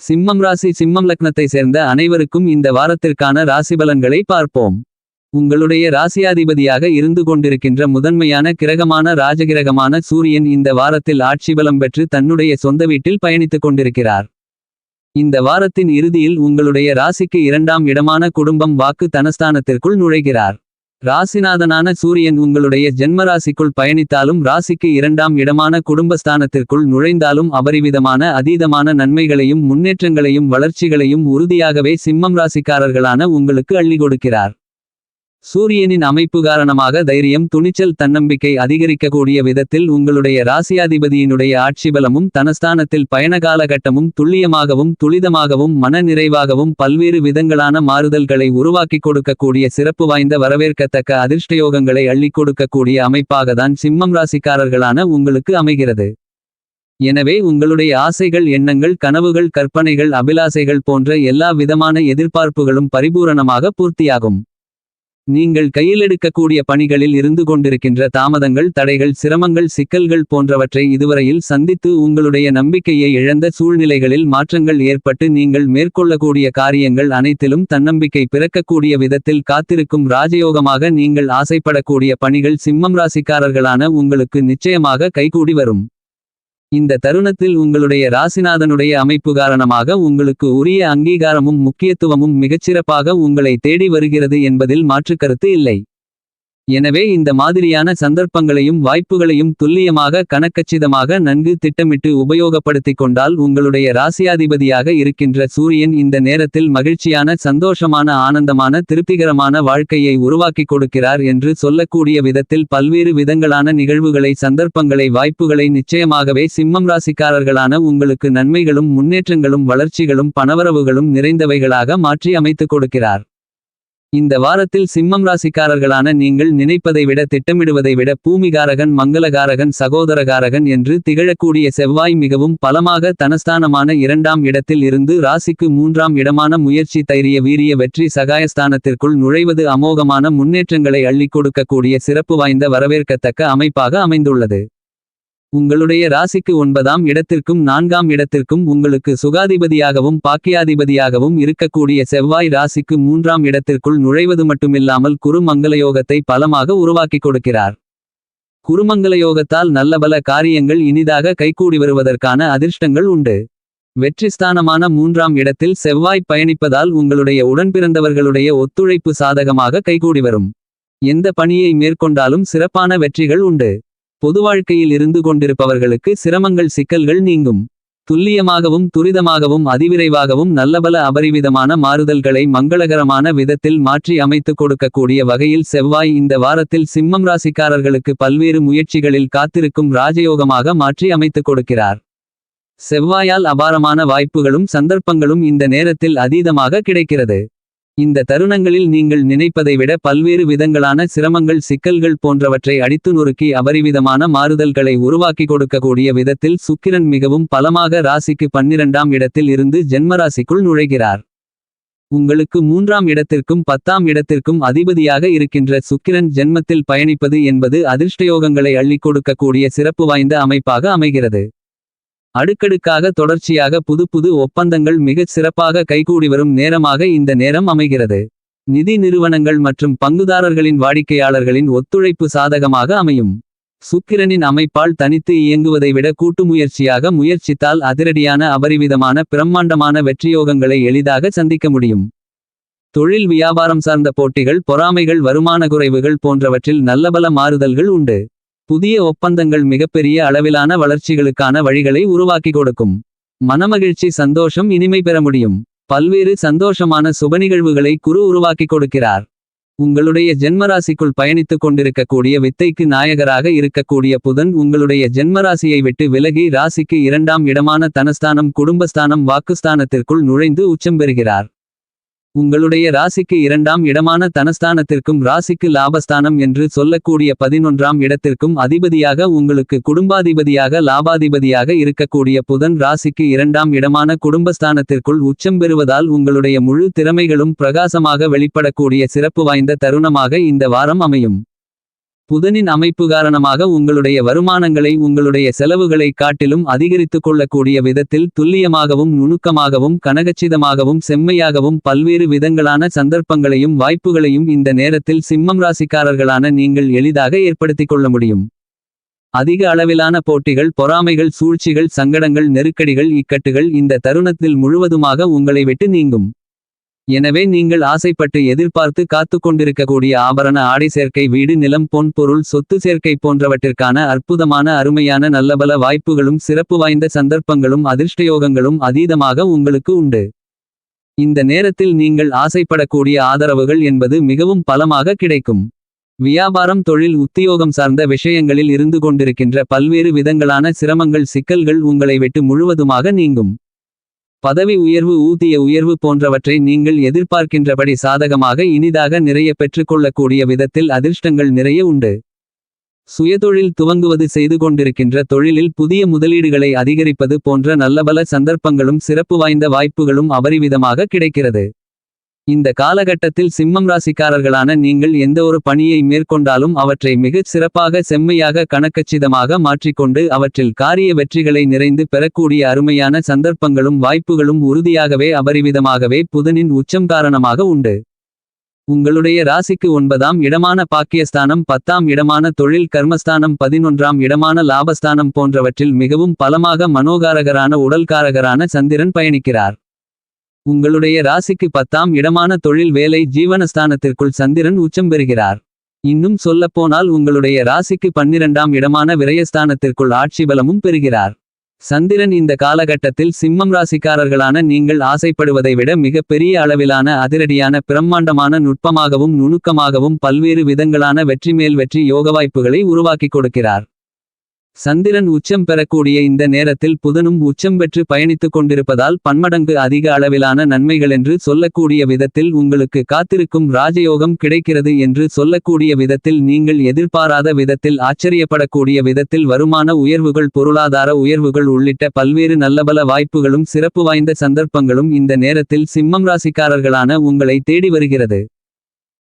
சிம்மம் ராசி சிம்மம் லக்னத்தை சேர்ந்த அனைவருக்கும் இந்த வாரத்திற்கான ராசி பலன்களை பார்ப்போம். உங்களுடைய ராசியாதிபதியாக இருந்து கொண்டிருக்கின்ற முதன்மையான கிரகமான ராஜகிரகமான சூரியன் இந்த வாரத்தில் ஆட்சி பலம் பெற்று தன்னுடைய சொந்த வீட்டில் பயணித்துக் கொண்டிருக்கிறார். இந்த வாரத்தின் இறுதியில் உங்களுடைய ராசிக்கு இரண்டாம் இடமான குடும்பம் வாக்கு தனஸ்தானத்திற்குள் நுழைகிறார். ராசிநாதனான சூரியன் உங்களுடைய ஜென்மராசிக்குள் பயணித்தாலும் ராசிக்கு இரண்டாம் இடமான குடும்பஸ்தானத்திற்குள் நுழைந்தாலும் அபரிவிதமான அதீதமான நன்மைகளையும் முன்னேற்றங்களையும் வளர்ச்சிகளையும் உறுதியாகவே சிம்மம் ராசிக்காரர்களான உங்களுக்கு அள்ளி கொடுக்கிறார். சூரியனின் அமைப்பு காரணமாக தைரியம் துணிச்சல் தன்னம்பிக்கை அதிகரிக்கக்கூடிய விதத்தில் உங்களுடைய ராசியாதிபதியினுடைய ஆட்சிபலமும் தனஸ்தானத்தில் பயண காலகட்டமும் துல்லியமாகவும் துளிதமாகவும் மன நிறைவாகவும் பல்வேறு விதங்களான மாறுதல்களை உருவாக்கிக் கொடுக்கக்கூடிய சிறப்பு வாய்ந்த வரவேற்கத்தக்க அதிர்ஷ்டயோகங்களை அள்ளிக் கொடுக்கக்கூடிய அமைப்பாகத்தான் சிம்மம் ராசிக்காரர்களான உங்களுக்கு அமைகிறது. எனவே உங்களுடைய ஆசைகள் எண்ணங்கள் கனவுகள் கற்பனைகள் அபிலாசைகள் போன்ற எல்லா விதமான எதிர்பார்ப்புகளும் பரிபூரணமாக பூர்த்தியாகும். நீங்கள் கையிலெடுக்கக்கூடிய பணிகளில் இருந்து கொண்டிருக்கின்ற தாமதங்கள் தடைகள் சிரமங்கள் சிக்கல்கள் போன்றவற்றை இதுவரையில் சந்தித்து உங்களுடைய நம்பிக்கையை இழந்த சூழ்நிலைகளில் மாற்றங்கள் ஏற்பட்டு நீங்கள் மேற்கொள்ளக்கூடிய காரியங்கள் அனைத்திலும் தன்னம்பிக்கை பிறக்கக்கூடிய விதத்தில் காத்திருக்கும் ராஜயோகமாக நீங்கள் ஆசைப்படக்கூடிய பணிகள் சிம்மம் ராசிக்காரர்களான உங்களுக்கு நிச்சயமாக கைகூடி வரும். இந்த தருணத்தில் உங்களுடைய ராசிநாதனுடைய அமைப்பு காரணமாக உங்களுக்கு உரிய அங்கீகாரமும் முக்கியத்துவமும் மிகச்சிறப்பாக உங்களை தேடி வருகிறது என்பதில் மாற்றுக்கருத்து இல்லை. எனவே இந்த மாதிரியான சந்தர்ப்பங்களையும் வாய்ப்புகளையும் துல்லியமாக கணக்கச்சிதமாக நன்கு திட்டமிட்டு உபயோகப்படுத்திக் கொண்டால் உங்களுடைய ராசியாதிபதியாக இருக்கின்ற சூரியன் இந்த நேரத்தில் மகிழ்ச்சியான சந்தோஷமான ஆனந்தமான திருப்திகரமான வாழ்க்கையை உருவாக்கிக் கொடுக்கிறார் என்று சொல்லக்கூடிய விதத்தில் பல்வேறு விதங்களான நிகழ்வுகளை சந்தர்ப்பங்களை வாய்ப்புகளை நிச்சயமாகவே சிம்மம் ராசிக்காரர்களான உங்களுக்கு நன்மைகளும் முன்னேற்றங்களும் வளர்ச்சிகளும் பணவரவுகளும் நிறைந்தவைகளாக மாற்றி அமைத்துக் கொடுக்கிறார். இந்த வாரத்தில் சிம்மம் ராசிக்காரர்களான நீங்கள் நினைப்பதை விட திட்டமிடுவதை விட பூமிகாரகன் மங்களகாரகன் சகோதரகாரகன் என்று திகழக்கூடிய செவ்வாய் மிகவும் பலமாக தனஸ்தானமான இரண்டாம் இடத்தில் இருந்து ராசிக்கு மூன்றாம் இடமான முயற்சி தைரிய வீரிய வெற்றி சகாயஸ்தானத்திற்குள் நுழைவது அமோகமான முன்னேற்றங்களை அள்ளிக் கொடுக்கக்கூடிய சிறப்பு வாய்ந்த வரவேற்கத்தக்க அமைப்பாக அமைந்துள்ளது. உங்களுடைய ராசிக்கு ஒன்பதாம் இடத்திற்கும் நான்காம் இடத்திற்கும் உங்களுக்கு சுகாதிபதியாகவும் பாக்கியாதிபதியாகவும் இருக்கக்கூடிய செவ்வாய் ராசிக்கு மூன்றாம் இடத்திற்குள் நுழைவது மட்டுமில்லாமல் குருமங்கலயோகத்தை பலமாக உருவாக்கிக் கொடுக்கிறார். குருமங்கலயோகத்தால் நல்லபல காரியங்கள் இனிதாக கைகூடி வருவதற்கான அதிர்ஷ்டங்கள் உண்டு. வெற்றிஸ்தானமான மூன்றாம் இடத்தில் செவ்வாய் பயணிப்பதால் உங்களுடைய உடன்பிறந்தவர்களுடைய ஒத்துழைப்பு சாதகமாக கைகூடி வரும். எந்த பணியை மேற்கொண்டாலும் சிறப்பான வெற்றிகள் உண்டு. பொது வாழ்க்கையில் இருந்து கொண்டிருப்பவர்களுக்கு சிரமங்கள் சிக்கல்கள் நீங்கும். துல்லியமாகவும் துரிதமாகவும் அதிவிரைவாகவும் நல்லபல அபரிவிதமான மாறுதல்களை மங்களகரமான விதத்தில் மாற்றி அமைத்துக் கொடுக்கக்கூடிய வகையில் செவ்வாய் இந்த வாரத்தில் சிம்மம் ராசிக்காரர்களுக்கு பல்வேறு முயற்சிகளில் காத்திருக்கும் ராஜயோகமாக மாற்றி அமைத்துக் கொடுக்கிறார். செவ்வாயால் அபாரமான வாய்ப்புகளும் சந்தர்ப்பங்களும் இந்த நேரத்தில் அதீதமாக கிடைக்கிறது. இந்த தருணங்களில் நீங்கள் நினைப்பதை விட பல்வேறு விதங்களான சிரமங்கள் சிக்கல்கள் போன்றவற்றை அடித்து நொறுக்கி அபரிவிதமான மாறுதல்களை உருவாக்கி கொடுக்கக்கூடிய விதத்தில் சுக்கிரன் மிகவும் பலமாக ராசிக்கு பன்னிரண்டாம் இடத்தில் இருந்து ஜென்மராசிக்குள் நுழைகிறார். உங்களுக்கு மூன்றாம் இடத்திற்கும் பத்தாம் இடத்திற்கும் அதிபதியாக இருக்கின்ற சுக்கிரன் ஜென்மத்தில் பயணிப்பது என்பது அதிர்ஷ்டயோகங்களை அள்ளிக் கொடுக்கக்கூடிய சிறப்பு வாய்ந்த அமைப்பாக அமைகிறது. அடுக்கடுக்காக தொடர்ச்சியாக புது புது ஒப்பந்தங்கள் மிகச் சிறப்பாக கைகூடி வரும் நேரமாக இந்த நேரம் அமைகிறது. நிதி நிறுவனங்கள் மற்றும் பங்குதாரர்களின் வாடிக்கையாளர்களின் ஒத்துழைப்பு சாதகமாக அமையும். சுக்கிரனின் அமைப்பால் தனித்து இயங்குவதை விட கூட்டு முயற்சியாக முயற்சித்தால் அதிரடியான அபரிவிதமான பிரம்மாண்டமான வெற்றியோகங்களை எளிதாக சந்திக்க முடியும். தொழில் வியாபாரம் சார்ந்த போட்டிகள் பொறாமைகள் வருமான குறைவுகள் போன்றவற்றில் நல்லபல மாறுதல்கள் உண்டு. புதிய ஒப்பந்தங்கள் மிகப்பெரிய அளவிலான வளர்ச்சிகளுக்கான வழிகளை உருவாக்கி கொடுக்கும். மனமகிழ்ச்சி சந்தோஷம் இனிமை பெற முடியும். பல்வேறு சந்தோஷமான சுபநிகழ்வுகளை குரு உருவாக்கி கொடுக்கிறார். உங்களுடைய ஜென்மராசிக்குள் பயணித்துக் கொண்டிருக்கக்கூடிய வித்தைக்கு நாயகராக இருக்கக்கூடிய புதன் உங்களுடைய ஜென்மராசியை விட்டு விலகி ராசிக்கு இரண்டாம் இடமான தனஸ்தானம் குடும்பஸ்தானம் வாக்குஸ்தானத்திற்குள் நுழைந்து உச்சம் பெறுகிறார். உங்களுடைய ராசிக்கு இரண்டாம் இடமான தனஸ்தானத்திற்கும் ராசிக்கு லாபஸ்தானம் என்று சொல்லக்கூடிய பதினொன்றாம் இடத்திற்கும் அதிபதியாக உங்களுக்கு குடும்பாதிபதியாக லாபாதிபதியாக இருக்கக்கூடிய புதன் ராசிக்கு இரண்டாம் இடமான குடும்பஸ்தானத்திற்குள் உச்சம் பெறுவதால் உங்களுடைய முழு திறமைகளும் பிரகாசமாக வெளிப்படக்கூடிய சிறப்பு வாய்ந்த தருணமாக இந்த வாரம் அமையும். புதனின் அமைப்பு காரணமாக உங்களுடைய வருமானங்களை உங்களுடைய செலவுகளை காட்டிலும் அதிகரித்துக் கொள்ளக்கூடிய விதத்தில் துல்லியமாகவும் நுணுக்கமாகவும் கனகச்சிதமாகவும் செம்மையாகவும் பல்வேறு விதங்களான சந்தர்ப்பங்களையும் வாய்ப்புகளையும் இந்த நேரத்தில் சிம்மம் ராசிக்காரர்களான நீங்கள் எளிதாக ஏற்படுத்திக் கொள்ள முடியும். அதிக அளவிலான போட்டிகள் பொறாமைகள் சூழ்ச்சிகள் சங்கடங்கள் நெருக்கடிகள் இக்கட்டுகள் இந்த தருணத்தில் முழுவதுமாக உங்களை விட்டு நீங்கும். எனவே நீங்கள் ஆசைப்பட்டு எதிர்பார்த்து காத்துக் கொண்டிருக்கக்கூடிய ஆபரண ஆடை சேர்க்கை வீடு நிலம் பொன் பொருள் சொத்து சேர்க்கை போன்றவற்றிற்கான அற்புதமான அருமையான நல்லபல வாய்ப்புகளும் சிறப்பு வாய்ந்த சந்தர்ப்பங்களும் அதிர்ஷ்டயோகங்களும் அதீதமாக உங்களுக்கு உண்டு. இந்த நேரத்தில் நீங்கள் ஆசைப்படக்கூடிய ஆதரவுகள் என்பது மிகவும் பலமாக கிடைக்கும். வியாபாரம் தொழில் உத்தியோகம் சார்ந்த விஷயங்களில் இருந்து கொண்டிருக்கின்ற பல்வேறு விதங்களான சிரமங்கள் சிக்கல்கள் உங்களை விட்டு முழுவதுமாக நீங்கும். பதவி உயர்வு ஊதிய உயர்வு போன்றவற்றை நீங்கள் எதிர்பார்க்கின்றபடி சாதகமாக இனிதாக நிறைய பெற்றுக்கொள்ளக்கூடிய விதத்தில் அதிர்ஷ்டங்கள் நிறைய உண்டு. சுயதொழில் துவங்குவது செய்து கொண்டிருக்கின்ற தொழிலில் புதிய முதலீடுகளை அதிகரிப்பது போன்ற நல்லபல சந்தர்ப்பங்களும் சிறப்பு வாய்ந்த வாய்ப்புகளும் அபரிவிதமாக கிடைக்கிறது. இந்த காலகட்டத்தில் சிம்மம் ராசிக்காரர்களான நீங்கள் எந்த ஒரு பணியை மேற்கொண்டாலும் அவற்றை மிகச் சிறப்பாக செம்மையாக கணக்கச்சிதமாக மாற்றிக்கொண்டு அவற்றில் காரிய வெற்றிகளை நிறைந்து பெறக்கூடிய அருமையான சந்தர்ப்பங்களும் வாய்ப்புகளும் உறுதியாகவே அபரிவிதமாகவே புதனின் உச்சம் காரணமாக உண்டு. உங்களுடைய ராசிக்கு ஒன்பதாம் இடமான பாக்கியஸ்தானம் பத்தாம் இடமான தொழில் கர்மஸ்தானம் பதினொன்றாம் இடமான லாபஸ்தானம் போன்றவற்றில் மிகவும் பலமாக மனோகாரகரான உடல்காரகரான சந்திரன் பயணிக்கிறார். உங்களுடைய ராசிக்கு பத்தாம் இடமான தொழில் வேலை ஜீவனஸ்தானத்திற்குள் சந்திரன் உச்சம் பெறுகிறார். இன்னும் சொல்லப்போனால் உங்களுடைய ராசிக்கு பன்னிரண்டாம் இடமான விரயஸ்தானத்திற்குள் ஆட்சி பலமும் பெறுகிறார். சந்திரன் இந்த காலகட்டத்தில் சிம்மம் ராசிக்காரர்களான நீங்கள் ஆசைப்படுவதை விட மிக பெரிய அளவிலான அதிரடியான பிரம்மாண்டமான நுட்பமாகவும் நுணுக்கமாகவும் பல்வேறு விதங்களான வெற்றி மேல் வெற்றி யோக வாய்ப்புகளை உருவாக்கிக் கொடுக்கிறார். சந்திரன் உச்சம் பெறக்கூடிய இந்த நேரத்தில் புதனும் உச்சம் பெற்று பயணித்துக் கொண்டிருப்பதால் பன்மடங்கு அதிக அளவிலான நன்மைகளென்று சொல்லக்கூடிய விதத்தில் உங்களுக்கு காத்திருக்கும் ராஜயோகம் கிடைக்கிறது என்று சொல்லக்கூடிய விதத்தில் நீங்கள் எதிர்பாராத விதத்தில் ஆச்சரியப்படக்கூடிய விதத்தில் வருமான உயர்வுகள் பொருளாதார உயர்வுகள் உள்ளிட்ட பல்வேறு நல்லபல வாய்ப்புகளும் சிறப்பு வாய்ந்த சந்தர்ப்பங்களும் இந்த நேரத்தில் சிம்மம் ராசிக்காரர்களான உங்களை தேடி வருகிறது.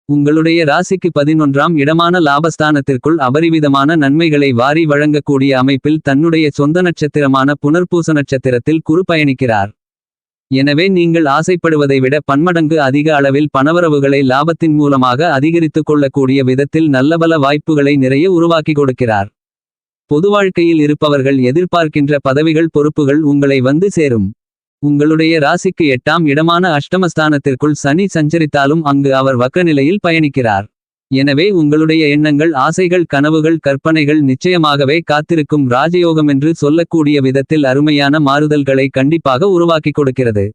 உங்களுடைய ராசிக்கு பதினொன்றாம் இடமான லாபஸ்தானத்திற்குள் அபரிவிதமான நன்மைகளை வாரி வழங்கக்கூடிய அமைப்பில் தன்னுடைய சொந்த நட்சத்திரமான புனர்பூச நட்சத்திரத்தில் குறு பயணிக்கிறார். எனவே நீங்கள் ஆசைப்படுவதை விட பன்மடங்கு அதிக அளவில் பணவரவுகளை லாபத்தின் மூலமாக அதிகரித்துக் கொள்ளக்கூடிய விதத்தில் நல்லபல வாய்ப்புகளை நிறைய உருவாக்கி கொடுக்கிறார். பொது வாழ்க்கையில் இருப்பவர்கள் எதிர்பார்க்கின்ற பதவிகள் பொறுப்புகள் உங்களை வந்து சேரும். உங்களுடைய ராசிக்கு எட்டாம் இடமான அஷ்டமஸ்தானத்திற்குள் சனி சஞ்சரித்தாலும் அங்கு அவர் வக்கநிலையில் பயணிக்கிறார். எனவே உங்களுடைய எண்ணங்கள் ஆசைகள் கனவுகள் கற்பனைகள் நிச்சயமாகவே காத்திருக்கும் ராஜயோகம் என்று சொல்லக்கூடிய விதத்தில் அருமையான மாறுதல்களை கண்டிப்பாக உருவாக்கிக் கொடுக்கிறது.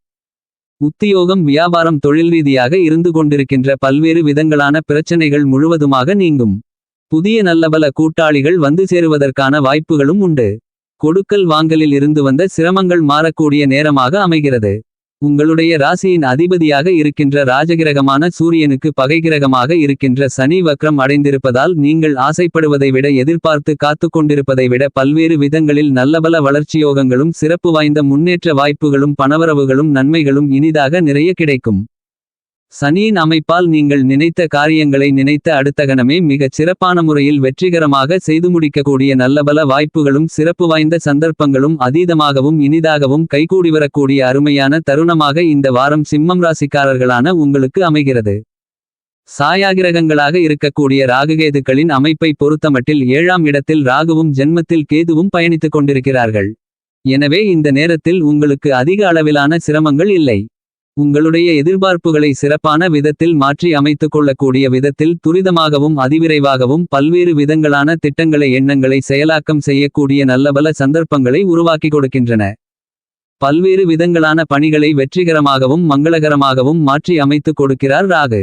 உத்தியோகம் வியாபாரம் தொழில் ரீதியாக இருந்து கொண்டிருக்கின்ற பல்வேறு விதங்களான பிரச்சனைகள் முழுவதுமாக நீங்கும். புதிய நல்லபல கூட்டாளிகள் வந்து சேருவதற்கான வாய்ப்புகளும் உண்டு. கொடுக்கல் வாங்கலில் இருந்து வந்த சிரமங்கள் மாறக்கூடிய நேரமாக அமைகிறது. உங்களுடைய ராசியின் அதிபதியாக இருக்கின்ற ராஜகிரகமான சூரியனுக்கு பகைகிரகமாக இருக்கின்ற சனி வக்ரம் அடைந்திருப்பதால் நீங்கள் ஆசைப்படுவதை விட எதிர்பார்த்து காத்து கொண்டிருப்பதை விட பல்வேறு விதங்களில் நல்லபல வளர்ச்சியோகங்களும் சிறப்பு வாய்ந்த முன்னேற்ற வாய்ப்புகளும் பணவரவுகளும் நன்மைகளும் இனிதாக நிறைய கிடைக்கும். சனியின் அமைப்பால் நீங்கள் நினைத்த காரியங்களை நினைத்த அடுத்த கணமே மிகச் சிறப்பான முறையில் வெற்றிகரமாக செய்து முடிக்கக்கூடிய நல்லபல வாய்ப்புகளும் சிறப்பு வாய்ந்த சந்தர்ப்பங்களும் அதீதமாகவும் இனிதாகவும் கைகூடி வரக்கூடிய அருமையான தருணமாக இந்த வாரம் சிம்மம் ராசிக்காரர்களான உங்களுக்கு அமைகிறது. சாயாகிரகங்களாக இருக்கக்கூடிய ராகுகேதுக்களின் அமைப்பை பொறுத்தமட்டில் ஏழாம் இடத்தில் ராகுவும் ஜென்மத்தில் கேதுவும் பயணித்துக் கொண்டிருக்கிறார்கள். எனவே இந்த நேரத்தில் உங்களுக்கு அதிக அளவிலான சிரமங்கள் இல்லை. உங்களுடைய எதிர்பார்ப்புகளை சிறப்பான விதத்தில் மாற்றி அமைத்துக் கொள்ளக்கூடிய விதத்தில் துரிதமாகவும் அதிவிரைவாகவும் பல்வேறு விதங்களான திட்டங்களை எண்ணங்களை செயலாக்கம் செய்யக்கூடிய நல்லபல சந்தர்ப்பங்களை உருவாக்கி கொடுக்கின்றன. பல்வேறு விதங்களான பணிகளை வெற்றிகரமாகவும் மங்களகரமாகவும் மாற்றி அமைத்துக் கொடுக்கிறார் ராகு.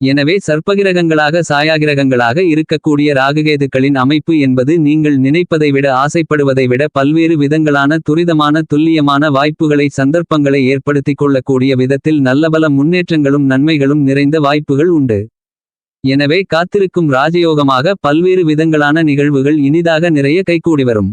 எனவே சர்ப்பகிரகங்களாக சாயாகிரகங்களாக இருக்கக்கூடிய ராகுகேதுக்களின் அமைப்பு என்பது நீங்கள் நினைப்பதை விட ஆசைப்படுவதை விட பல்வேறு விதங்களான துரிதமான துல்லியமான வாய்ப்புகளை சந்தர்ப்பங்களை ஏற்படுத்திக் கொள்ளக்கூடிய விதத்தில் நல்லபல முன்னேற்றங்களும் நன்மைகளும் நிறைந்த வாய்ப்புகள் உண்டு. எனவே காத்திருக்கும் ராஜயோகமாக பல்வேறு விதங்களான நிகழ்வுகள் இனிதாக நிறைய கைகூடி வரும்.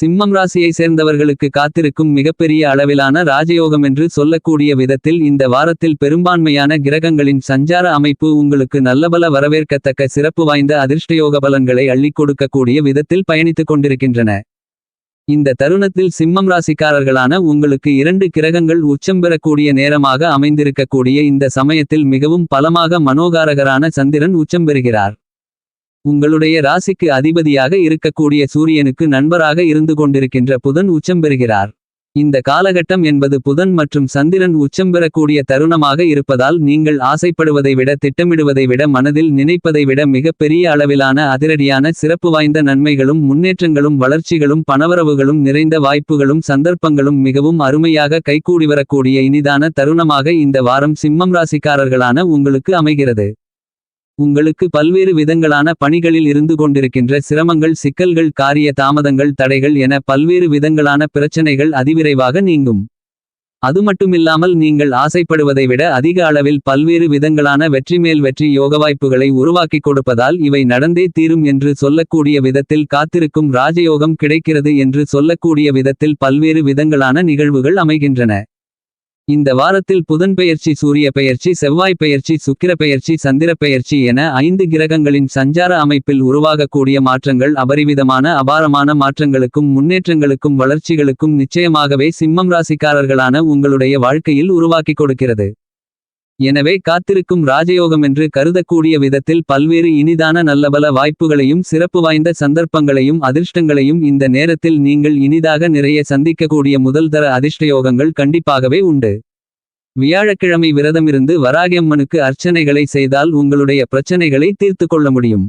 சிம்மம் ராசியை சேர்ந்தவர்களுக்கு காத்திருக்கும் மிகப்பெரிய அளவிலான ராஜயோகம் என்று சொல்லக்கூடிய விதத்தில் இந்த வாரத்தில் பெரும்பான்மையான கிரகங்களின் சஞ்சார அமைப்பு உங்களுக்கு நல்லபல வரவேற்கத்தக்க சிறப்பு வாய்ந்த அதிர்ஷ்டயோக பலன்களை அள்ளிக் கொடுக்கக்கூடிய விதத்தில் பயணித்துக் கொண்டிருக்கின்றன. இந்த தருணத்தில் சிம்மம் ராசிக்காரர்களான உங்களுக்கு இரண்டு கிரகங்கள் உச்சம் பெறக்கூடிய நேரமாக அமைந்திருக்கக்கூடிய இந்த சமயத்தில் மிகவும் பலமாக மனோகாரகரான சந்திரன் உச்சம் பெறுகிறார். உங்களுடைய ராசிக்கு அதிபதியாக இருக்கக்கூடிய சூரியனுக்கு நண்பராக இருந்து கொண்டிருக்கின்ற புதன் உச்சம் பெறுகிறார். இந்த காலகட்டம் என்பது புதன் மற்றும் சந்திரன் உச்சம் பெறக்கூடிய தருணமாக இருப்பதால் நீங்கள் ஆசைப்படுவதை விட திட்டமிடுவதை விட மனதில் நினைப்பதை விட மிகப்பெரிய பெரிய அளவிலான அதிரடியான சிறப்பு வாய்ந்த நன்மைகளும் முன்னேற்றங்களும் வளர்ச்சிகளும் பணவரவுகளும் நிறைந்த வாய்ப்புகளும் சந்தர்ப்பங்களும் மிகவும் அருமையாக கைகூடி வரக்கூடிய இனிதான தருணமாக இந்த வாரம் சிம்மம் ராசிக்காரர்களான உங்களுக்கு அமைகிறது. உங்களுக்கு பல்வேறு விதங்களான பணிகளில் இருந்து கொண்டிருக்கின்ற சிரமங்கள் சிக்கல்கள் காரிய தாமதங்கள் தடைகள் என பல்வேறு விதங்களான பிரச்சனைகள் அதிவிரைவாக நீங்கும். அது மட்டுமில்லாமல் நீங்கள் ஆசைப்படுவதை விட அதிக அளவில் பல்வேறு விதங்களான வெற்றி மேல் வெற்றி யோக வாய்ப்புகளை உருவாக்கிக் கொடுப்பதால் இவை நடந்தே தீரும் என்று சொல்லக்கூடிய விதத்தில் காத்திருக்கும் ராஜயோகம் கிடைக்கிறது என்று சொல்லக்கூடிய விதத்தில் பல்வேறு விதங்களான நிகழ்வுகள் அமைகின்றன. இந்த வாரத்தில் புதன் பெயர்ச்சி சூரிய பெயர்ச்சி செவ்வாய் பெயர்ச்சி சுக்கிர பெயர்ச்சி சந்திர பெயர்ச்சி என ஐந்து கிரகங்களின் சஞ்சார அமைப்பில் உருவாகக்கூடிய மாற்றங்கள் அபரிவிதமான அபாரமான மாற்றங்களுக்கும் முன்னேற்றங்களுக்கும் வளர்ச்சிகளுக்கும் நிச்சயமாகவே சிம்மம் ராசிக்காரர்களான உங்களுடைய வாழ்க்கையில் உருவாக்கிக் கொடுக்கிறது. எனவே காத்திருக்கும் ராஜயோகம் என்று கருதக்கூடிய விதத்தில் பல்வேறு இனிதான நல்லபல வாய்ப்புகளையும் சிறப்பு வாய்ந்த சந்தர்ப்பங்களையும் அதிர்ஷ்டங்களையும் இந்த நேரத்தில் நீங்கள் இனிதாக நிறைய சந்திக்கக்கூடிய முதல்தர அதிர்ஷ்டயோகங்கள் கண்டிப்பாகவே உண்டு. வியாழக்கிழமை விரதமிருந்து வராகியம்மனுக்கு அர்ச்சனைகளை செய்தால் உங்களுடைய பிரச்சனைகளை தீர்த்து கொள்ள முடியும்.